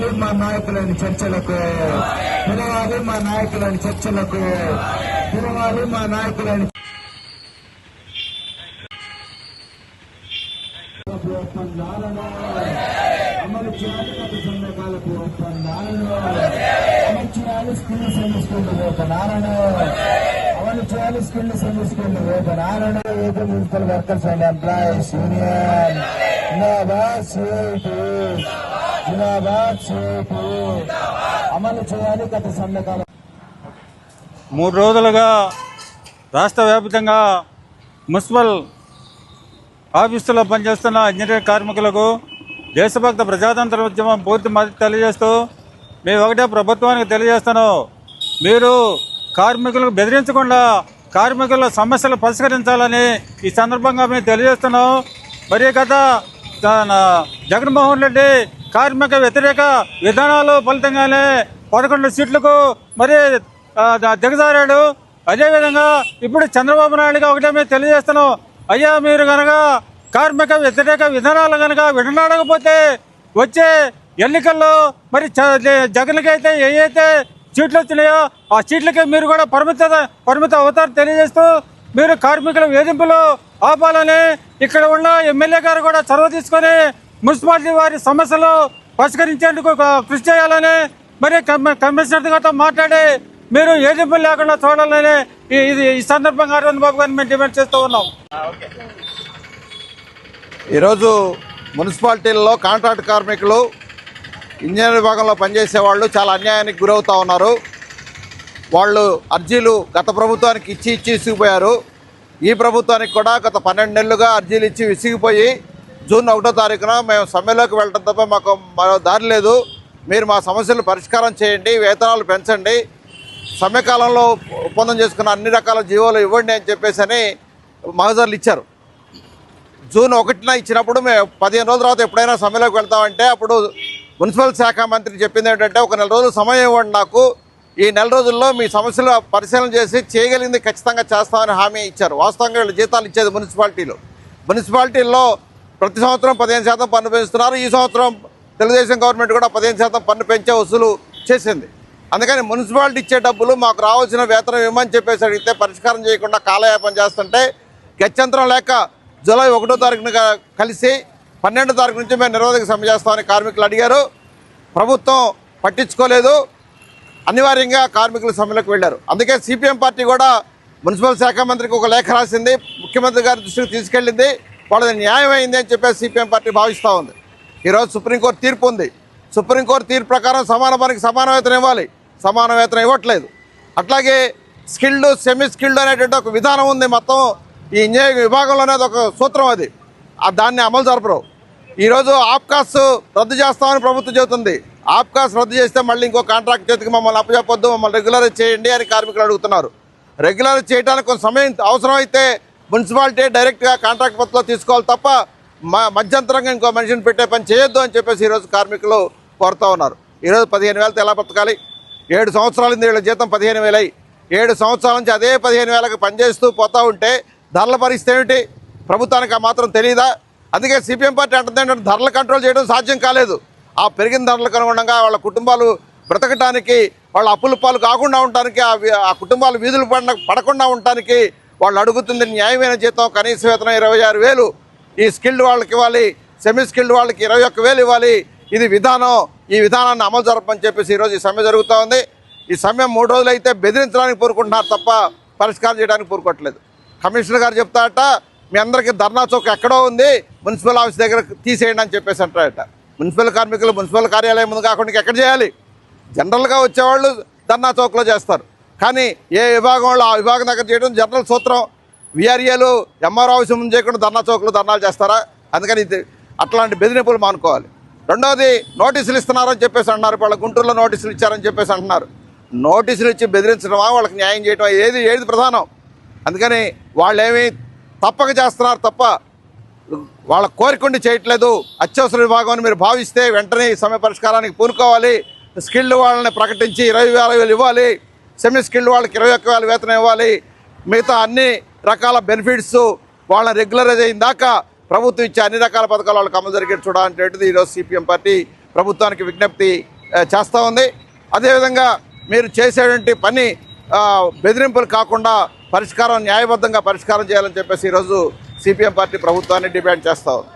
పిలవాలి మా నాయకులని చర్చలకు పిలవాలి మా నాయకులని చర్చలకు పిలవాలి మా నాయకులని ఒప్పందాలను అమలు చేయాలి గత ఒప్పందాలను అమలు చేయాలి స్కిల్ సెమిస్టర్ వేతనాలను అమలు చేయాలి స్కిల్ సెమిస్టర్ వేతనాలను AP municipal workers and employees union నవ సిఐటి అమలు చేయాలి గత సంఘకాల మూడు రోజులుగా రాష్ట్ర వ్యాప్తంగా మున్సిపల్ ఆఫీసులో పనిచేస్తున్న ఇంజనీరింగ్ కార్మికులకు దేశభక్త ప్రజాతంత్ర ఉద్యమం పూర్తి మద్దతు తెలియజేస్తూ మేము ఒకటే ప్రభుత్వానికి తెలియజేస్తున్నాం మీరు కార్మికులకు బెదిరించకుండా కార్మికుల సమస్యలు పరిష్కరించాలని ఈ సందర్భంగా మేము తెలియజేస్తున్నాం. మరి గత తన జగన్మోహన్ రెడ్డి కార్మిక వ్యతిరేక విధానాలు ఫలితంగానే పదకొండు సీట్లకు మరి దిగజారాడు. అదేవిధంగా ఇప్పుడు చంద్రబాబు నాయుడుగా ఒకటే మేము తెలియజేస్తున్నాం. అయ్యా మీరు కనుక కార్మిక వ్యతిరేక విధానాలు కనుక విడనాడకపోతే వచ్చే ఎన్నికల్లో మరి చ- ఏవైతే సీట్లు వచ్చినాయో ఆ సీట్లకి మీరు కూడా పరిమిత పరిమిత అవుతారు తెలియజేస్తూ మీరు కార్మికుల వేధింపులు ఆపాలని ఇక్కడ ఉన్న ఎమ్మెల్యే గారు కూడా చొరవ తీసుకొని మున్సిపాలిటీ వారి సమస్యలు పరిష్కరించేందుకు ఒక కృషి చేయాలని మరి కమిషనర్ గారితో మాట్లాడి మీరు ఏదింపులు లేకుండా చూడాలని ఈ- ఇది ఈ సందర్భంగా అరవింద్ బాబు గారిని మేము డిమాండ్ చేస్తూ ఉన్నాం. ఈరోజు మున్సిపాలిటీల్లో కాంట్రాక్ట్ కార్మికులు ఇంజనీర్ విభాగంలో పనిచేసే వాళ్ళు చాలా అన్యాయానికి గురవుతూ ఉన్నారు. వాళ్ళు అర్జీలు గత ప్రభుత్వానికి ఇచ్చి ఇచ్చి విసిగిపోయారు. ఈ ప్రభుత్వానికి కూడా గత పన్నెండు నెలలుగా అర్జీలు ఇచ్చి విసిగిపోయి జూన్ ఒకటో తారీఖున మేము సమ్మెలోకి వెళ్ళడం తప్ప మాకు మరో దారి లేదు. మీరు మా సమస్యలు పరిష్కారం చేయండి వేతనాలు పెంచండి. సమ్మెకాలంలో ఒప్పందం చేసుకున్న అన్ని రకాల జీవోలు ఇవ్వండి అని చెప్పేసి అని మహజర్లు ఇచ్చారు. జూన్ ఒకటిన ఇచ్చినప్పుడు మేము పదిహేను రోజుల తర్వాత ఎప్పుడైనా సమ్మెలోకి వెళ్తామంటే అప్పుడు మున్సిపల్ శాఖ మంత్రి చెప్పింది ఏంటంటే ఒక నెల రోజులు సమయం ఇవ్వండి నాకు. ఈ నెల రోజుల్లో మీ సమస్యలు పరిశీలన చేసి చేయగలిగింది ఖచ్చితంగా చేస్తామని హామీ ఇచ్చారు. వాస్తవంగా వీళ్ళు జీతాలు ఇచ్చేది మున్సిపాలిటీలు. మున్సిపాలిటీల్లో ప్రతి సంవత్సరం పదిహేను శాతం పన్ను పెంచుతున్నారు. ఈ సంవత్సరం తెలుగుదేశం గవర్నమెంట్ కూడా పదిహేను శాతం పన్ను పెంచే వసూలు చేసింది. అందుకని మున్సిపాలిటీ ఇచ్చే డబ్బులు మాకు రావాల్సిన వేతనం ఇవ్వమని చెప్పేసి అడిగితే పరిష్కారం చేయకుండా కాలయాపన చేస్తుంటే గత్యంతరం లేక జూలై ఒకటో తారీఖున కలిసి పన్నెండో తారీఖు నుంచి మేము నిరోధక సమ్మె చేస్తామని కార్మికులు అడిగారు. ప్రభుత్వం పట్టించుకోలేదు. అనివార్యంగా కార్మికులు సమ్మెలకు వెళ్ళారు. అందుకే సిపిఎం పార్టీ కూడా మున్సిపల్ శాఖ మంత్రికి ఒక లేఖ రాసింది. ముఖ్యమంత్రి గారి దృష్టికి తీసుకెళ్ళింది. వాళ్ళది న్యాయమైంది అని చెప్పేసి సిపిఎం పార్టీ భావిస్తూ ఉంది. ఈరోజు సుప్రీంకోర్టు తీర్పు ఉంది. సుప్రీంకోర్టు తీర్పు ప్రకారం సమాన పనికి సమాన వేతనం ఇవ్వాలి. సమాన వేతనం ఇవ్వట్లేదు. అట్లాగే స్కిల్డ్ సెమీ స్కిల్డ్ అనేటువంటి ఒక విధానం ఉంది మొత్తం. ఈ ఇంజనీరింగ్ విభాగంలోనే ఒక సూత్రం అది. ఆ దాన్ని అమలు జరపరు. ఈరోజు ఆప్కాస్ రద్దు చేస్తామని ప్రభుత్వం చెబుతుంది. ఆప్కాస్ రద్దు చేస్తే మళ్ళీ ఇంకో కాంట్రాక్ట్ చేతికి మమ్మల్ని అప్పచెప్పొద్దు మమ్మల్ని రెగ్యులర్ చేయండి అని కార్మికులు అడుగుతున్నారు. రెగ్యులర్ చేయడానికి కొంత సమయం అవసరం అయితే మున్సిపాలిటీ డైరెక్ట్గా కాంట్రాక్ట్ పత్రంలో తీసుకోవాలి తప్ప మ మధ్యంతరంగా ఇంకో మనిషిని పెట్టే పని చేయొద్దు అని చెప్పేసి ఈరోజు కార్మికులు కోరుతూ ఉన్నారు. ఈరోజు పదిహేను వేలతో ఎలా బతకాలి? ఏడు సంవత్సరాల వీళ్ళ జీతం పదిహేను వేలై. ఏడు సంవత్సరాల నుంచి అదే పదిహేను వేలకు పనిచేస్తూ పోతూ ఉంటే ధరల పరిస్థితి ఏమిటి? ప్రభుత్వానికి ఆ మాత్రం తెలియదా అందుకే సిపిఎం పార్టీ అంటుంది ఏంటంటే ధరలు కంట్రోల్ చేయడం సాధ్యం కాలేదు. ఆ పెరిగిన ధరలకు అనుగుణంగా వాళ్ళ కుటుంబాలు బ్రతకటానికి వాళ్ళ అప్పుల పాలు కాకుండా ఉండటానికి ఆ ఆ కుటుంబాలు వీధులు పడ పడకుండా ఉండటానికి వాళ్ళు అడుగుతుంది న్యాయమైన జీతం కనీస వేతనం ఇరవై ఆరు వేలు. ఈ స్కిల్డ్ వాళ్ళకి ఇవ్వాలి సెమీ స్కిల్డ్ వాళ్ళకి ఇరవై ఒక్క వేలు ఇవ్వాలి. ఇది విధానం ఈ విధానాన్ని అమలు జరపని చెప్పేసి ఈరోజు ఈ సమ్మె జరుగుతూ ఉంది. ఈ సమ్మె మూడు రోజులు అయితే బెదిరించడానికి పూరుకుంటున్నారు తప్ప పరిష్కారం చేయడానికి పూరుకోవట్లేదు. కమిషనర్ గారు చెప్తారట మీ అందరికీ ధర్నా చౌక్ ఎక్కడో ఉంది మున్సిపల్ ఆఫీస్ దగ్గర తీసేయండి అని చెప్పేసి అంటారట. మున్సిపల్ కార్మికులు మున్సిపల్ కార్యాలయం ముందు కాకుండా ఎక్కడ చేయాలి? జనరల్గా వచ్చేవాళ్ళు ధర్నా చౌక్లో చేస్తారు. కానీ ఏ విభాగంలో ఆ విభాగం దగ్గర చేయడం జనరల్ సూత్రం. విఆర్ఏలు ఎంఆర్ ఆఫీస్ ముందు చేయకుండా ధర్నా చౌక్లో ధర్నాలు చేస్తారా? అందుకని ఇది అట్లాంటి బెదిరింపులు మానుకోవాలి. రెండోది నోటీసులు ఇస్తున్నారని చెప్పేసి అంటున్నారు. వాళ్ళ గుంటూరులో నోటీసులు ఇచ్చారని చెప్పేసి అంటున్నారు. నోటీసులు ఇచ్చి బెదిరించడమా? వాళ్ళకి న్యాయం చేయడం ఏది ఏది ప్రధానం? అందుకని వాళ్ళు ఏమి తప్పక చేస్తున్నారు తప్ప వాళ్ళ కోరికండి చేయట్లేదు. అత్యవసర విభాగం అని మీరు భావిస్తే వెంటనే సమయ పరిష్కారానికి పూనుకోవాలి. స్కిల్డ్ వాళ్ళని ప్రకటించి ఇరవై వేల ఇవ్వాలి. సెమీ స్కిల్డ్ వాళ్ళకి ఇరవై ఒక్క వేల వేతనం ఇవ్వాలి. మిగతా అన్ని రకాల బెనిఫిట్స్ వాళ్ళని రెగ్యులరైజ్ అయిన దాకా ప్రభుత్వం ఇచ్చే అన్ని రకాల పథకాలు వాళ్ళకి అమలు జరిగే చూడాలనేటువంటిది ఈరోజు సిపిఎం పార్టీ ప్రభుత్వానికి విజ్ఞప్తి చేస్తూ ఉంది. అదేవిధంగా మీరు చేసేటువంటి పని బెదిరింపులు కాకుండా పరిష్కారం న్యాయబద్ధంగా పరిష్కారం చేయాలని చెప్పేసి ఈరోజు సిపిఎం పార్టీ ప్రభుత్వాన్ని డిమాండ్ చేస్తూ ఉంది.